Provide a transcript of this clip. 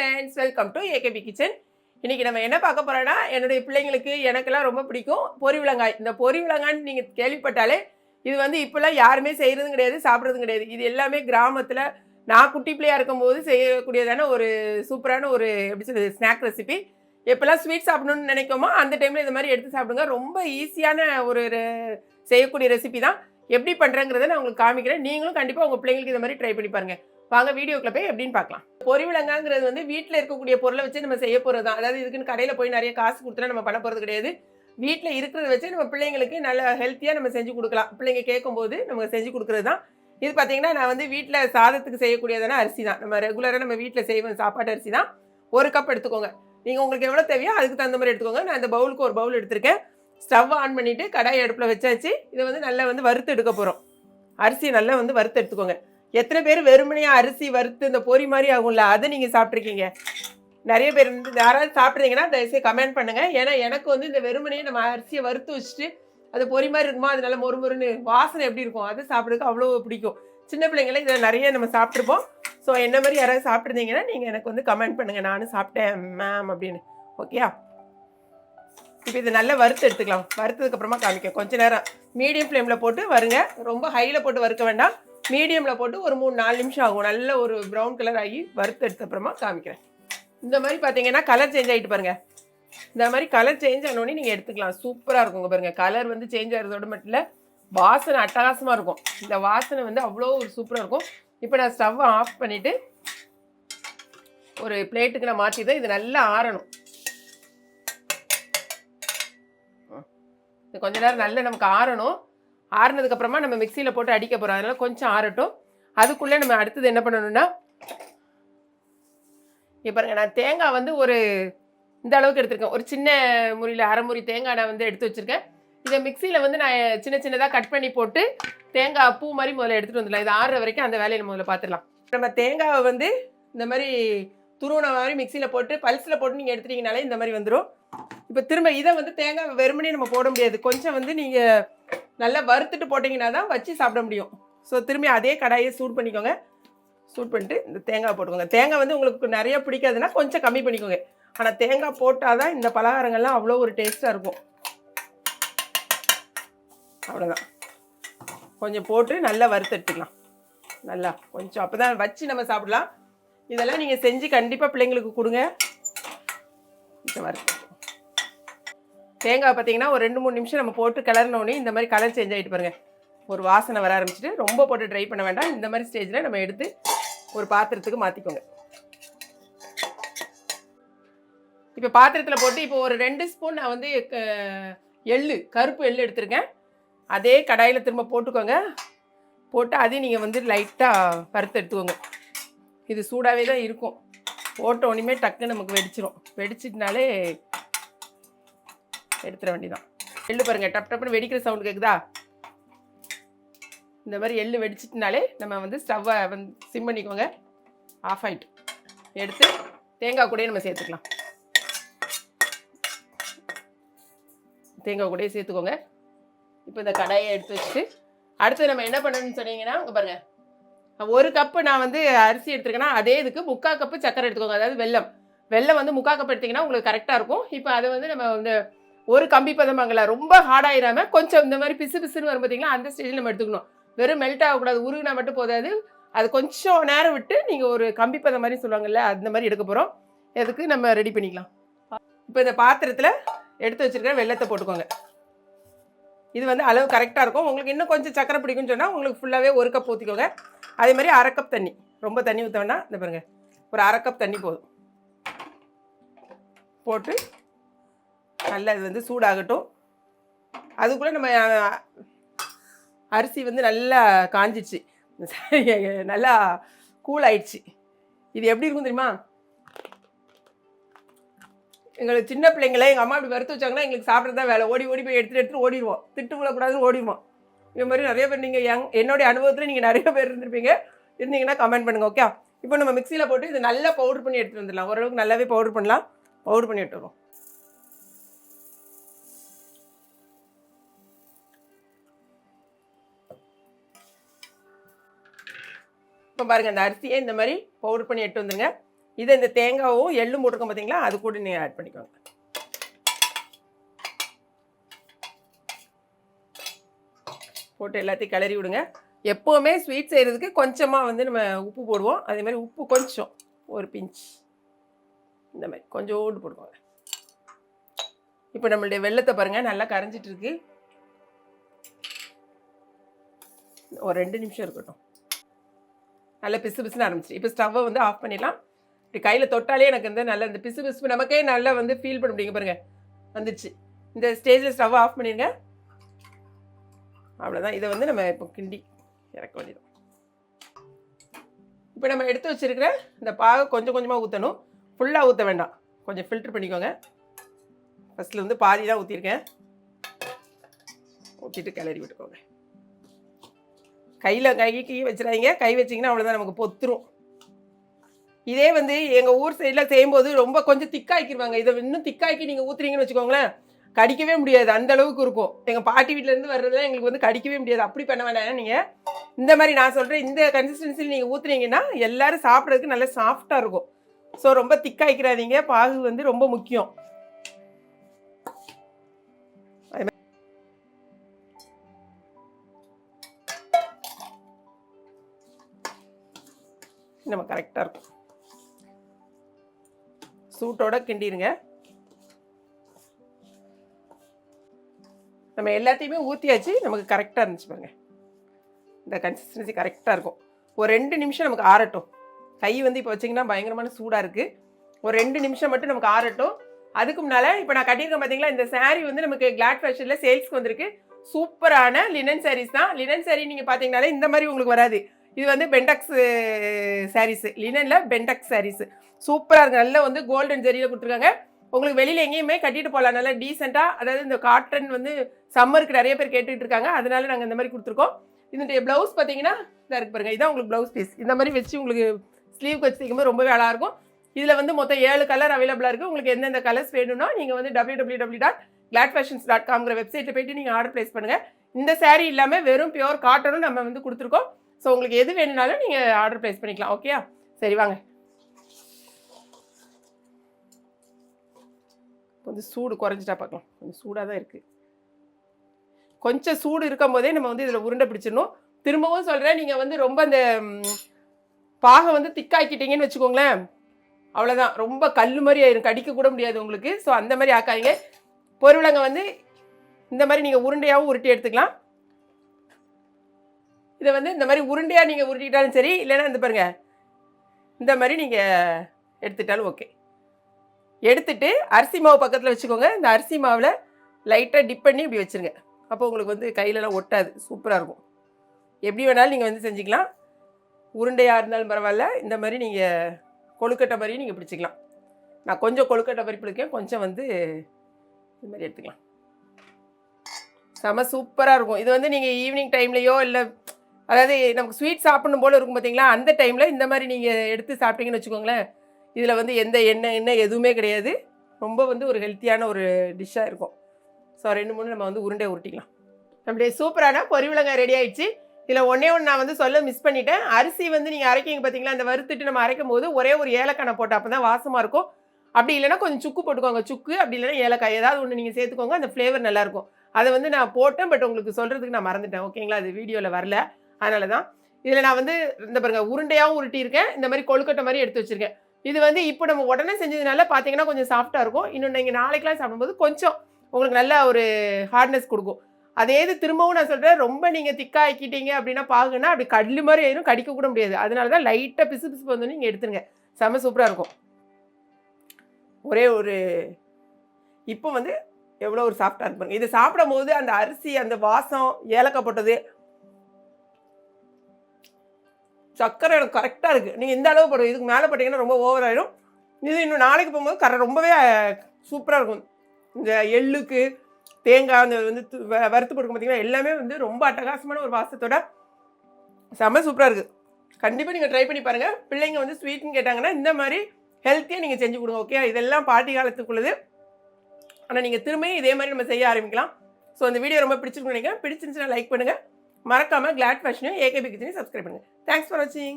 Friends welcome to A K P kitchen இன்னைக்கு நம்ம என்ன பார்க்க போறோம்னா என்னுடைய பிள்ளைங்களுக்கு எனக்கெல்லாம் ரொம்ப பிடிக்கும் பொரி விலங்காய். இந்த பொரி விலங்காய்ன்னு நீங்கள் கேள்விப்பட்டாலே இது வந்து இப்போல்லாம் யாருமே செய்கிறதும் கிடையாது சாப்பிட்றதும் கிடையாது. இது எல்லாமே கிராமத்தில் நான் குட்டி பிள்ளையா இருக்கும்போது செய்யக்கூடியதான ஒரு சூப்பரான ஒரு எப்படி சொல்றது ஸ்நாக் ரெசிபி எப்போல்லாம் ஸ்வீட் சாப்பிடணும்னு நினைக்கோமோ அந்த டைமில் இந்த மாதிரி எடுத்து சாப்பிடுங்க. ரொம்ப ஈஸியான ஒரு செய்யக்கூடிய ரெசிபி தான். எப்படி பண்ணுறேங்கிறத நான் உங்களுக்கு காமிக்கிறேன். நீங்களும் கண்டிப்பாக உங்கள் பிள்ளைங்களுக்கு இந்த மாதிரி ட்ரை பண்ணி பாருங்க. வாங்க வீடியோக்குள்ள போய் எப்படின்னு பார்க்கலாம். பொரிவிலங்காங்கிறது வந்து வீட்டில் இருக்கக்கூடிய பொருளை வச்சு நம்ம செய்ய போகிறது தான் அதாவது இதுக்குன்னு கடையில் போய் நிறைய காசு கொடுத்துலாம் நம்ம பண்ண போகிறது கிடையாது. வீட்டில் இருக்கிறத வச்சு நம்ம பிள்ளைங்களுக்கு நல்ல ஹெல்த்தியாக நம்ம செஞ்சு கொடுக்கலாம். பிள்ளைங்க கேட்கும்போது நம்ம செஞ்சு கொடுக்குறது தான் இது பார்த்தீங்கன்னா நான் வந்து வீட்டில் சாதத்துக்கு செய்யக்கூடியதான அரிசி தான் நம்ம ரெகுலராக நம்ம வீட்டில் செய்வோம். சாப்பாட்டு அரிசி தான் ஒரு கப் எடுத்துக்கோங்க. நீங்கள் உங்களுக்கு எவ்வளோ தேவையோ அதுக்கு தகுந்த மாதிரி எடுத்துக்கோங்க. நான் இந்த பவுலுக்கு ஒரு பவுல் எடுத்திருக்கேன். ஸ்டவ் ஆன் பண்ணிவிட்டு கடாய் அடுப்பில் வச்சாச்சு. இதை வந்து நல்லா வந்து வறுத்து எடுக்க போகிறோம் அரிசியை நல்லா வந்து வறுத்து எடுத்துக்கோங்க. எத்தனை பேர் வெறுமனையாக அரிசி வறுத்து இந்த பொரி மாதிரி ஆகும்ல? அதை நீங்கள் சாப்பிட்ருக்கீங்க நிறைய பேர் வந்து யாராவது சாப்பிட்றீங்கன்னா தயவுசெய்து கமெண்ட் பண்ணுங்கள் ஏன்னா எனக்கு வந்து இந்த வெறுமனையை நம்ம அரிசியை வறுத்து வச்சுட்டு அது பொரி மாதிரி இருக்குமா? அது நல்லா மொறுமொறுன்னு வாசனை எப்படி இருக்கும்? அது சாப்பிட்றதுக்கு அவ்வளோ பிடிக்கும். சின்ன பிள்ளைங்கள இதில் நிறைய நம்ம சாப்பிட்ருப்போம் ஸோ என்ன மாதிரி யாராவது சாப்பிட்ருந்தீங்கன்னா நீங்கள் எனக்கு வந்து கமெண்ட் பண்ணுங்கள் நானும் சாப்பிட்டேன் மேம் அப்படின்னு. ஓகேயா இப்போ இது நல்லா வறுத்து எடுத்துக்கலாம். வறுத்ததுக்கப்புறமா காமிக்க கொஞ்சம் நேரம் மீடியம் ஃப்ளேமில் போட்டு வருங்க. ரொம்ப ஹையில் போட்டு வறுக்க வேண்டாம். மீடியமில் போட்டு ஒரு மூணு நாலு நிமிஷம் ஆகும். நல்ல ஒரு ப்ரௌன் கலர் ஆகி வறுத்து எடுத்த அப்புறமா காமிக்கிறேன். இந்த மாதிரி பார்த்தீங்கன்னா கலர் சேஞ்ச் ஆகிட்டு பாருங்கள் இந்த மாதிரி கலர் சேஞ்ச் ஆனோடனே நீங்கள் எடுத்துக்கலாம். சூப்பராக இருக்குங்க பாருங்கள் கலர் வந்து சேஞ்ச் ஆகிறதோட மட்டும் இல்லை வாசனை அட்டகாசமாக இருக்கும். இந்த வாசனை வந்து அவ்வளோ ஒரு சூப்பராக இருக்கும். இப்போ நான் ஸ்டவ்வை ஆஃப் பண்ணிவிட்டு ஒரு பிளேட்டுக்கு நான் மாற்றிதான் இது நல்லா ஆறணும். இது கொஞ்ச நேரம் நல்லா நமக்கு ஆறணும். ஆறுனதுக்கு அப்புறமா நம்ம மிக்சியில் போட்டு அடிக்க போகிறோம் அதனால் கொஞ்சம் ஆறட்டும். அதுக்குள்ளே நம்ம அடுத்தது என்ன பண்ணணும்னா இப்போ பாருங்க நான் தேங்காய் வந்து ஒரு இந்த அளவுக்கு எடுத்திருக்கேன். ஒரு சின்ன முறியில் அரை முறி தேங்காய் நான் வந்து எடுத்து வச்சுருக்கேன். இதை மிக்சியில் வந்து நான் சின்ன சின்னதாக கட் பண்ணி போட்டு தேங்காய் பூ மாதிரி முதல்ல எடுத்துகிட்டு வந்துடலாம். இது ஆறுற வரைக்கும் அந்த வேலையை முதல்ல பார்த்துடலாம். நம்ம தேங்காவை வந்து இந்த மாதிரி துருவன மாதிரி மிக்சியில் போட்டு பல்ஸில் போட்டு நீங்கள் எடுத்துட்டீங்கனாலே இந்த மாதிரி வந்துடும் இப்போ திரும்ப இதை வந்து தேங்காய் வெறுமனே நம்ம போட முடியாது. கொஞ்சம் வந்து நீங்கள் நல்லா வறுத்துட்டு போட்டிங்கன்னா தான் வச்சு சாப்பிட முடியும். ஸோ திரும்பி அதே கடாயை சூட் பண்ணிக்கோங்க. சூட் பண்ணிட்டு இந்த தேங்காய் போட்டுக்கோங்க. தேங்காய் வந்து உங்களுக்கு நிறைய பிடிக்காதுன்னா கொஞ்சம் கம்மி பண்ணிக்கோங்க. ஆனால் தேங்காய் போட்டால் தான் இந்த பலகாரங்கள்லாம் அவ்வளோ ஒரு டேஸ்ட்டாக இருக்கும். அவ்வளோதான் கொஞ்சம் போட்டு நல்லா வறுத்தெடுத்துக்கலாம் நல்லா கொஞ்சம் அப்போ தான் வச்சு நம்ம சாப்பிடலாம். இதெல்லாம் நீங்கள் செஞ்சு கண்டிப்பாக பிள்ளைங்களுக்கு கொடுங்க. இதை வறுத்து தேங்காய் பார்த்தீங்கன்னா ஒரு ரெண்டு மூணு நிமிஷம் நம்ம போட்டு கிளறினோடனே இந்த மாதிரி கலர் சேஞ்ச் ஆகிட்டு பாருங்க. ஒரு வாசனை வர ஆரம்பிச்சிட்டு ரொம்ப போட்டு ட்ரை பண்ண வேண்டாம். இந்த மாதிரி ஸ்டேஜில் நம்ம எடுத்து ஒரு பாத்திரத்துக்கு மாற்றிக்கோங்க இப்போ பாத்திரத்தில் போட்டு இப்போ ஒரு ரெண்டு ஸ்பூன் நான் வந்து எள்ளு கருப்பு எள்ளு எடுத்திருக்கேன். அதே கடாயில் திரும்ப போட்டுக்கோங்க. போட்டு அதையும் நீங்கள் வந்து லைட்டாக பருத்து எடுத்துக்கோங்க. இது சூடாகவே தான் இருக்கும். போட்ட உடனே டக்குன்னு நமக்கு வெடிச்சிரும். வெடிச்சிட்டனாலே எடுத்துட வேண்டியதான் எள்ளு பாருங்க டப் டப்னு வெடிக்கிற சவுண்ட் கேட்குதா இந்த மாதிரி எள்ளு வெடிச்சிட்டுனாலே நம்ம வந்து ஸ்டவ்வை வந்து சிம் பண்ணிக்கோங்க. ஆஃப் ஆயிட்டு. எடுத்து தேங்காய் கூடயே நம்ம சேர்த்துக்கலாம். தேங்காய் கூடயே சேர்த்துக்கோங்க. இப்போ இந்த கடாயை எடுத்து வச்சுட்டு அடுத்து நம்ம என்ன பண்ணணும்னு சொன்னீங்கன்னா அங்கே பாருங்க. ஒரு கப்பு நான் வந்து அரிசி எடுத்துருக்கேன்னா அதே இதுக்கு முக்கால் கப்பு சக்கரை எடுத்துக்கோங்க. அதாவது வெல்லம். வெள்ளம் வந்து முக்கால் கப் எடுத்திங்கன்னா உங்களுக்கு கரெக்டாக இருக்கும். இப்போ அதை வந்து நம்ம வந்து ஒரு கம்பி பதமாங்கல ரொம்ப ஹார்டாயிராம கொஞ்சம் இந்த மாதிரி பிசு பிசுன்னு வரும் பார்த்தீங்களா அந்த ஸ்டேஜில் நம்ம எடுத்துக்கணும். வெறும் மெல்ட் ஆகக்கூடாது உருகுனா மட்டும் போதாது. அது கொஞ்சம் நேரம் விட்டு நீங்கள் ஒரு கம்பி பதம் மாதிரி சொல்லுவாங்கல்ல அந்த மாதிரி எடுக்க போகிறோம் எதுக்கு நம்ம ரெடி பண்ணிக்கலாம். இப்போ இந்த பாத்திரத்தில் எடுத்து வச்சுருக்கிற வெள்ளத்தை போட்டுக்கோங்க. இது வந்து அளவு கரெக்டாக இருக்கும். உங்களுக்கு இன்னும் கொஞ்சம் சக்கரை பிடிக்கும்னு சொன்னால் உங்களுக்கு ஃபுல்லாகவே ஒரு கப் ஊற்றிக்கோங்க அதே மாதிரி அரை கப் தண்ணி. ரொம்ப தண்ணி ஊற்ற வேண்டாம். இந்த பாருங்கள் ஒரு அரை கப் தண்ணி போதும். போட்டு நல்லா இது வந்து சூடாகட்டும். அதுக்குள்ளே நம்ம அரிசி வந்து நல்லா காஞ்சிச்சு. நல்லா கூல் ஆயிடுச்சு. இது எப்படி இருக்கும் தெரியுமா? எங்களுக்கு சின்ன பிள்ளைங்கள எங்கள் அம்மா இப்படி வறுத்து வச்சாங்கன்னா எங்களுக்கு சாப்பிட்றது தான் வேலை. ஓடி ஓடி போய் எடுத்துட்டு எடுத்துட்டு ஓடிடுவோம். திட்டு விடக்கூடாதுன்னு ஓடிடுவோம். இந்த மாதிரி நிறைய பேர் நீங்கள் எங் என்னுடைய அனுபவத்தில் நீங்கள் நிறைய பேர் இருந்திருப்பீங்க. இருந்தீங்கன்னா கமெண்ட் பண்ணுங்க ஓகே இப்போ நம்ம மிக்சியில் போட்டு இது நல்லா பவுடர் பண்ணி எடுத்துகிட்டு வந்துடலாம். ஓரளவுக்கு நல்லாவே பவுடர் பண்ணலாம். பவுடர் பண்ணி எடுத்துருவோம் இப்போ பாருங்கள் அந்த அரிசியை இந்த மாதிரி பவுடர் பண்ணி எடுத்து வந்துருங்க. இதை இந்த தேங்காவும் எள்ளும் போட்டிருக்கோம் பார்த்தீங்களா அது கூட நீங்கள் ஆட் பண்ணிக்கோங்க. போட்டு எல்லாத்தையும் கிளறி விடுங்க. எப்போவுமே ஸ்வீட் செய்கிறதுக்கு கொஞ்சமாக வந்து நம்ம உப்பு போடுவோம். அதே மாதிரி உப்பு கொஞ்சம் ஒரு பிஞ்ச் இந்த மாதிரி கொஞ்சோண்டு போடுவாங்க இப்போ நம்மளுடைய வெள்ளத்தை பாருங்கள் நல்லா கரைஞ்சிட்ருக்கு ஒரு ரெண்டு நிமிஷம் இருக்கட்டும். நல்ல பிசு பிசுன்னு ஆரம்பிச்சு இப்போ ஸ்டவ்வை வந்து ஆஃப் பண்ணிடலாம். இப்படி கையில் தொட்டாலே எனக்கு வந்து நல்ல இந்த பிசு பிசு நமக்கே நல்லா வந்து ஃபீல் பண்ண முடியுங்க பாருங்க. வந்துடுச்சு இந்த ஸ்டேஜில் ஸ்டவ்வை ஆஃப் பண்ணிடுங்க அவ்வளோதான் இதை வந்து நம்ம இப்போ கிண்டி இறக்க வேண்டியது இப்போ நம்ம எடுத்து வச்சுருக்கிற இந்த பாகை கொஞ்சம் கொஞ்சமாக ஊற்றணும் ஃபுல்லாக ஊற்ற வேண்டாம். கொஞ்சம் ஃபில்ட்ரு பண்ணிக்கோங்க. ஃபஸ்ட்டில் வந்து பாதி தான் ஊற்றிருக்கேன் ஊற்றிட்டு கிளறி விட்டுக்கோங்க. கையில் கைக்கு வச்சிடாதீங்க. கை வச்சிங்கன்னா அவ்வளோதான் நமக்கு பொத்துரும். இதே வந்து எங்கள் ஊர் சைடில் செய்யும்போது ரொம்ப கொஞ்சம் திக்காய்க்கிருவாங்க இதை இன்னும் திக்காக்கி நீங்கள் ஊற்றுறீங்கன்னு வச்சுக்கோங்களேன் கடிக்கவே முடியாது. அந்த அளவுக்கு இருக்கும். எங்கள் பாட்டி வீட்டிலேருந்து வர்றதுலாம் எங்களுக்கு வந்து கடிக்கவே முடியாது. அப்படி பண்ண வேண்டாம் நீங்கள் இந்த மாதிரி நான் சொல்கிறேன் இந்த கன்சிஸ்டன்சியில் நீங்கள் ஊற்றுனீங்கன்னா எல்லோரும் சாப்பிட்றதுக்கு நல்லா சாஃப்டாக இருக்கும். ஸோ ரொம்ப திக்காய்க்கிறாதீங்க. பாகு வந்து ரொம்ப முக்கியம். நம்ம கரெக்டாக இருக்கும். சூட்டோட கிண்டிருங்க நம்ம எல்லாத்தையுமே ஊற்றியாச்சு நமக்கு கரெக்டாக இருந்துச்சு பாருங்க. இந்த கன்சிஸ்டன்சி கரெக்டாக இருக்கும். ஒரு ரெண்டு நிமிஷம் நமக்கு ஆறட்டும். கை வந்து இப்போ வச்சிங்கன்னா பயங்கரமான சூடாக இருக்குது ஒரு ரெண்டு நிமிஷம் மட்டும் நமக்கு ஆறட்டும். அதுக்கு முன்னால் இப்போ நான் கட்டியிருக்கேன் பார்த்தீங்களா இந்த saree வந்து நமக்கு கிளாட் ஃபேஷனில் சேல்ஸ்க்கு வந்திருக்கு. சூப்பரான லினன் சாரீஸ் தான். லினன் saree நீங்கள் பார்த்தீங்கனாலே இந்த மாதிரி உங்களுக்கு வராது. இது வந்து பெண்டக்ஸ் சாரீஸ் லினனில் பெண்டக்ஸ் சாரீஸ் சூப்பராக இருக்குது நல்லா வந்து கோல்டன் ஜெரியில் கொடுத்துருக்காங்க. உங்களுக்கு வெளியில் எங்கேயுமே கட்டிட்டு போகலாம். நல்லா டீசெண்டாக அதாவது இந்த காட்டன் வந்து சம்மருக்கு நிறைய பேர் கேட்டுட்டு இருக்காங்க. அதனால நாங்கள் இந்த மாதிரி கொடுத்துருக்கோம். இதனுடைய ப்ளவுஸ் பார்த்தீங்கன்னா இதாக இருக்கு பாருங்கள் இதான் உங்களுக்கு ப்ளவுஸ் பீஸ் இந்த மாதிரி வச்சு உங்களுக்கு ஸ்லீவ் வச்சு தைக்கும்போது ரொம்பவே அழகாக இருக்கும். இதில் வந்து மொத்தம் ஏழு கலர் அவைலபிளாக இருக்குது உங்களுக்கு எந்தெந்த கலர்ஸ் வேணும்னா நீங்கள் வந்து W W W dot glad fashions dot காம்ங்கிற வெப்சைட்டில் போயிட்டு நீங்கள் ஆர்டர் ப்ளேஸ் பண்ணுங்கள் இந்த சேரீ இல்லாமல் வெறும் பியூர் காட்டனும் நம்ம வந்து கொடுத்துருக்கோம். ஸோ உங்களுக்கு எது வேணும்னாலும் நீங்கள் ஆர்டர் ப்ளேஸ் பண்ணிக்கலாம். ஓகேயா சரி வாங்க. கொஞ்சம் சூடு குறைஞ்சிட்டா பார்க்கலாம். கொஞ்சம் சூடாக தான் இருக்குது கொஞ்சம் சூடு இருக்கும் போதே நம்ம வந்து இதில் உருண்டை பிடிச்சிடணும். திரும்பவும் சொல்கிறேன் நீங்கள் வந்து ரொம்ப அந்த பாகம் பாகை வந்து திக்காக்கிட்டீங்கன்னு வச்சுக்கோங்களேன். அவ்வளோதான் ரொம்ப கல் மாதிரி ஆயிரும். கடிக்க கூட முடியாது உங்களுக்கு. ஸோ அந்த மாதிரி ஆக்காதீங்க. பொருளங்க வந்து இந்த மாதிரி நீங்கள் உருண்டையாகவும் உருட்டி எடுத்துக்கலாம். இதை வந்து இந்த மாதிரி உருண்டையாக நீங்கள் உருட்டிக்கிட்டாலும் சரி இல்லைன்னா இந்த பாருங்க இந்த மாதிரி நீங்கள் எடுத்துட்டாலும் ஓகே எடுத்துட்டு அரிசி மாவு பக்கத்தில் வச்சுக்கோங்க. இந்த அரிசி மாவில் லைட்டாக டிப் பண்ணி இப்படி வச்சுருங்க. அப்போ உங்களுக்கு வந்து கையிலலாம் ஒட்டாது சூப்பராக இருக்கும். எப்படி வேணாலும் நீங்கள் வந்து செஞ்சுக்கலாம். உருண்டையாக இருந்தாலும் பரவாயில்ல இந்த மாதிரி நீங்கள் கொழுக்கட்டை மாதிரியும் நீங்கள் பிடிச்சிக்கலாம். நான் கொஞ்சம் கொழுக்கட்டை மாதிரி பிடிக்கேன் கொஞ்சம் வந்து இது மாதிரி எடுத்துக்கலாம். செம சூப்பராக இருக்கும். இது வந்து நீங்கள் ஈவினிங் டைம்லேயோ இல்லை அதாவது நமக்கு ஸ்வீட் சாப்பிடணும் போல இருக்கும் பார்த்தீங்களா அந்த டைமில் இந்த மாதிரி நீங்கள் எடுத்து சாப்பிட்டீங்கன்னு வச்சுக்கோங்களேன். இதில் வந்து எந்த எண்ணெய் எண்ணெய் எதுவுமே கிடையாது. ரொம்ப வந்து ஒரு ஹெல்த்தியான ஒரு டிஷ்ஷாக இருக்கும். ஸோ ரெண்டு மூணு நம்ம வந்து உருண்டை உருட்டிக்கலாம். நம்மளுடைய சூப்பரான பொரிவிலங்காய் ரெடி ஆயிடுச்சு. இதில் ஒன்றே ஒன்று நான் வந்து சொல்ல மிஸ் பண்ணிட்டேன். அரிசி வந்து நீங்கள் அரைக்கிங்க பார்த்தீங்களா அந்த வறுத்துட்டு நம்ம அரைக்கும் போது ஒரே ஒரு ஏலக்காய் போட்டால் அப்போ தான் வாசமாக இருக்கும். அப்படி இல்லைன்னா கொஞ்சம் சுக்கு போட்டுக்கோங்க. சுக்கு அப்படி இல்லைன்னா ஏலக்காய். ஏதாவது ஒன்று நீங்கள் சேர்த்துக்கோங்க. அந்த ஃப்ளேவர் நல்லாயிருக்கும் அதை வந்து நான் போட்டேன் பட் உங்களுக்கு சொல்கிறதுக்கு நான் மறந்துட்டேன். ஓகேங்களா அது வீடியோவில் வரல. அதனால தான் இதில் நான் வந்து இந்த பாருங்க உருண்டையாகவும் உருட்டியிருக்கேன். இந்த மாதிரி கொழுக்கட்டை மாதிரி எடுத்து வச்சுருக்கேன். இது வந்து இப்போ நம்ம உடனே செஞ்சதுனால பார்த்தீங்கன்னா கொஞ்சம் சாஃப்டாக இருக்கும். இன்னும் நீங்கள் நாளைக்கெலாம் சாப்பிடும்போது கொஞ்சம் உங்களுக்கு நல்ல ஒரு ஹார்ட்னஸ் கொடுக்கும். அதே இது திரும்பவும் நான் சொல்கிறேன் ரொம்ப நீங்கள் திக்காக ஆக்கிட்டீங்க அப்படின்னா பாகுன்னா அப்படி கல்லு மாதிரி எதுவும் கடிக்க கூட முடியாது. அதனால தான் லைட்டாக பிசு பிசு வந்து நீங்கள் எடுத்துருங்க. செம்ம சூப்பராக இருக்கும். ஒரே ஒரு இப்போ வந்து எவ்வளோ ஒரு சாஃப்டாக இருப்பாங்க இது சாப்பிடும்போது அந்த அரிசி அந்த வாசம் ஏலக்காய் போட்டது சக்கரை எனக்கு கரெக்டாக இருக்குது நீங்கள் இந்த அளவு போடுங்க. இதுக்கு மேலே போட்டிங்கன்னா ரொம்ப ஓவர் ஆயிடும். இது இன்னும் நாளைக்கு போகும்போது கரை ரொம்பவே சூப்பராக இருக்கும். இந்த எள்ளுக்கு தேங்காய் அந்த வந்து து- வ- வறுத்து கொடுக்கும் பார்த்தீங்கன்னா எல்லாமே வந்து ரொம்ப அட்டகாசமான ஒரு வாசத்தோட செம்ம சூப்பராக இருக்குது கண்டிப்பாக நீங்கள் ட்ரை பண்ணி பாருங்கள் பிள்ளைங்க வந்து ஸ்வீட்னு கேட்டாங்கன்னா இந்த மாதிரி ஹெல்த்தியாக நீங்கள் செஞ்சு கொடுங்க ஓகே இதெல்லாம் பாட்டி காலத்துக்குள்ளது. ஆனால் நீங்கள் திரும்பியும் இதே மாதிரி நம்ம செய்ய ஆரம்பிக்கலாம். ஸோ அந்த வீடியோ ரொம்ப பிடிச்சிருக்குன்னு நினைக்கிறேன். பிடிச்சிருந்துச்சுன்னா லைக் பண்ணுங்கள் மறக்காமல் கிளாட் ஃபேஷனையும் ஏகேபி கிச்சனையும் சப்ஸ்கிரைப் பண்ணுங்கள் தேங்க்ஸ் ஃபார் வாட்சிங்